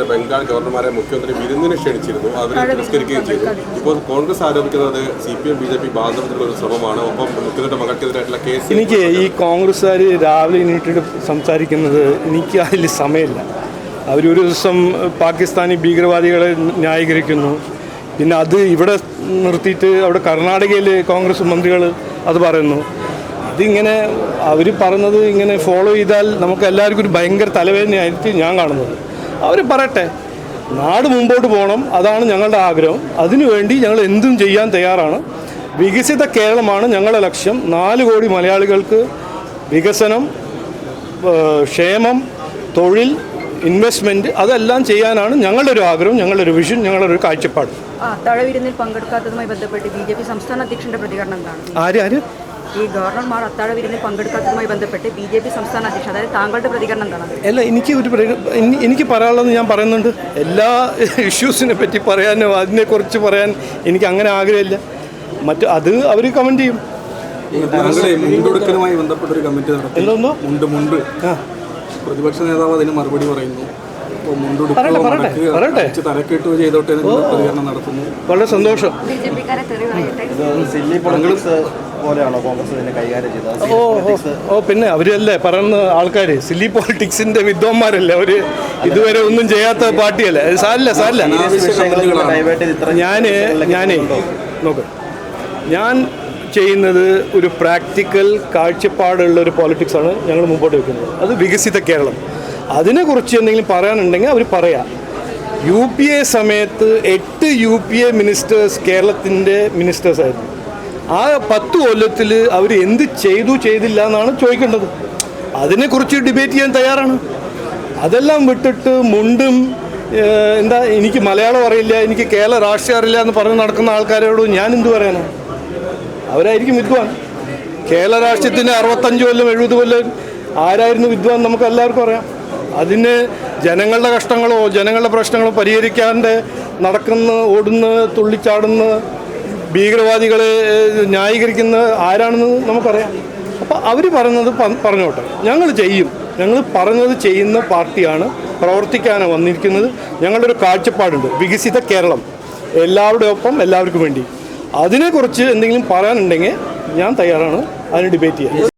നേരത്തെ ബംഗാൾ ഗവർണർമാരെ മുഖ്യമന്ത്രി വിരുന്നിന് ക്ഷണിച്ചിരുന്നു. അവരെ തിരസ്കരിക്കുകയും ചെയ്തു. ഇപ്പോൾ കോൺഗ്രസ് ആരോപിക്കുന്നത് C P M B J P ബാന്ധവത്തിലുള്ള ഒരു ശ്രമമാണ്. ഒപ്പം മുഖ്യമന്ത്രിയുടെ മകൾക്കെതിരായിട്ടുള്ള കേസ് എനിക്ക് ഈ കോൺഗ്രസ്സുകാർ രാവിലെ എണീറ്റിട്ട് സംസാരിക്കുന്നത് എനിക്ക് അതിൽ സമയമില്ല. അവരൊരു ദിവസം പാകിസ്ഥാനി ഭീകരവാദികളെ ന്യായീകരിക്കുന്നു. പിന്നെ അത് ഇവിടെ നിർത്തിയിട്ട് അവിടെ കർണാടകയിൽ കോൺഗ്രസ് മന്ത്രികൾ അത് പറയുന്നു. ഇതിങ്ങനെ അവർ പറഞ്ഞത് ഇങ്ങനെ ഫോളോ ചെയ്താൽ നമുക്ക് എല്ലാവർക്കും ഒരു ഭയങ്കര തലവേദനയായിട്ട് ഞാൻ കാണുന്നത്. അവർ പറയട്ടെ. നാട് മുമ്പോട്ട് പോകണം അതാണ് ഞങ്ങളുടെ ആഗ്രഹം. അതിനുവേണ്ടി ഞങ്ങൾ എന്തും ചെയ്യാൻ തയ്യാറാണ്. വികസിത കേരളമാണ് ഞങ്ങളുടെ ലക്ഷ്യം. നാല് കോടി മലയാളികൾക്ക് വികസനം ക്ഷേമം തൊഴിൽ ഇൻവെസ്റ്റ്മെന്റ് അതെല്ലാം ചെയ്യാനാണ് ഞങ്ങളുടെ ഒരു ആഗ്രഹം ഞങ്ങളുടെ ഒരു വിഷൻ ഞങ്ങളുടെ ഒരു കാഴ്ചപ്പാട്. അത്താഴവിരുന്നിൽ പങ്കെടുക്കാത്തതുമായി ബന്ധപ്പെട്ട് ബി ജെ പി സംസ്ഥാന അധ്യക്ഷന്റെ പ്രതികരണം എന്താണ്? ആര് ആര്? ഈ ഗവർണർമാർ അത്താഴ വിരുന്നിൽ പങ്കെടുക്കാത്തതുമായി ബന്ധപ്പെട്ട് ബി ജെ പി സംസ്ഥാന അധ്യക്ഷൻ അതായത് താങ്കളുടെ പ്രതികരണം എന്താണ്? അല്ല എനിക്ക് ഒരു എനിക്ക് പറയാനുള്ളത് ഞാൻ പറയുന്നുണ്ട്. എല്ലാ ഇഷ്യൂസിനെ പറ്റി പറയാനോ അതിനെക്കുറിച്ച് പറയാൻ എനിക്ക് അങ്ങനെ ആഗ്രഹമില്ല. മറ്റു അത് അവർ കമന്റ് ചെയ്യും. മുണ്ടെടുക്കലുമായി ബന്ധപ്പെട്ട ഒരു കമ്മിറ്റി നടത്തി. മുണ്ട് മുണ്ട്. പ്രതിപക്ഷ നേതാവ് അതിന് മറുപടി പറയുന്നു. വളരെ സന്തോഷം. പോലെയാണോ കോൺഗ്രസ് ഇതിനെ കൈകാര്യം ചെയ്തത്? ഓ ഓ, പിന്നെ അവരല്ലേ പറയുന്ന ആൾക്കാർ സില്ലി പോളിറ്റിക്സിന്റെ വിദ്വാന്മാരല്ലേ അവർ? ഇതുവരെ ഒന്നും ചെയ്യാത്ത പാർട്ടിയല്ലേ? അത് സാരില്ല സാരില്ല. ഞാൻ ഞാനേ നോക്ക്. ഞാൻ ചെയ്യുന്നത് ഒരു പ്രാക്ടിക്കൽ കാഴ്ചപ്പാടുള്ള ഒരു പോളിറ്റിക്സാണ് ഞങ്ങൾ മുമ്പോട്ട് വെക്കുന്നത്. അത് വികസിത കേരളം. അതിനെക്കുറിച്ച് എന്തെങ്കിലും പറയാനുണ്ടെങ്കിൽ അവർ പറയാം. യു പി എ സമയത്ത് എട്ട് യു പി എ മിനിസ്റ്റേഴ്സ് കേരളത്തിന്റെ മിനിസ്റ്റേഴ്സായിരുന്നു ആ പത്ത് കൊല്ലത്തിൽ അവർ എന്ത് ചെയ്തു ചെയ്തില്ല എന്നാണ് ചോദിക്കേണ്ടത്. അതിനെക്കുറിച്ച് ഡിബേറ്റ് ചെയ്യാൻ തയ്യാറാണ്. അതെല്ലാം വിട്ടിട്ട് മുണ്ടും എന്താ എനിക്ക് മലയാളം അറിയില്ല എനിക്ക് കേരള രാഷ്ട്രീയം അറിയില്ല എന്ന് പറഞ്ഞ് നടക്കുന്ന ആൾക്കാരോട് ഞാൻ എന്തു പറയാനാണ് അവരായിരിക്കും വിദ്വാൻ. കേരള രാഷ്ട്രീയത്തിന് അറുപത്തഞ്ച് കൊല്ലം എഴുപത് കൊല്ലം ആരായിരുന്നു വിദ്വാൻ നമുക്ക് എല്ലാവർക്കും അറിയാം. അതിന് ജനങ്ങളുടെ കഷ്ടങ്ങളോ ജനങ്ങളുടെ പ്രശ്നങ്ങളോ പരിഹരിക്കാണ്ട് നടക്കുന്ന ഓടുന്ന തുള്ളിച്ചാടുന്ന ഭീകരവാദികളെ ന്യായീകരിക്കുന്ന ആരാണെന്ന് നമുക്കറിയാം. അപ്പോൾ അവർ പറയുന്നത് പറഞ്ഞോട്ടെ. ഞങ്ങൾ ചെയ്യും. ഞങ്ങൾ പറഞ്ഞത് ചെയ്യുന്ന പാർട്ടിയാണ് പ്രവർത്തിക്കാനാണ് വന്നിരിക്കുന്നത്. ഞങ്ങളുടെ ഒരു കാഴ്ചപ്പാടുണ്ട്. വികസിത കേരളം. എല്ലാവരുടെ ഒപ്പം എല്ലാവർക്കും വേണ്ടി. അതിനെക്കുറിച്ച് എന്തെങ്കിലും പറയാനുണ്ടെങ്കിൽ ഞാൻ തയ്യാറാണ്. അതിന് ഡിബേറ്റ് ചെയ്യാൻ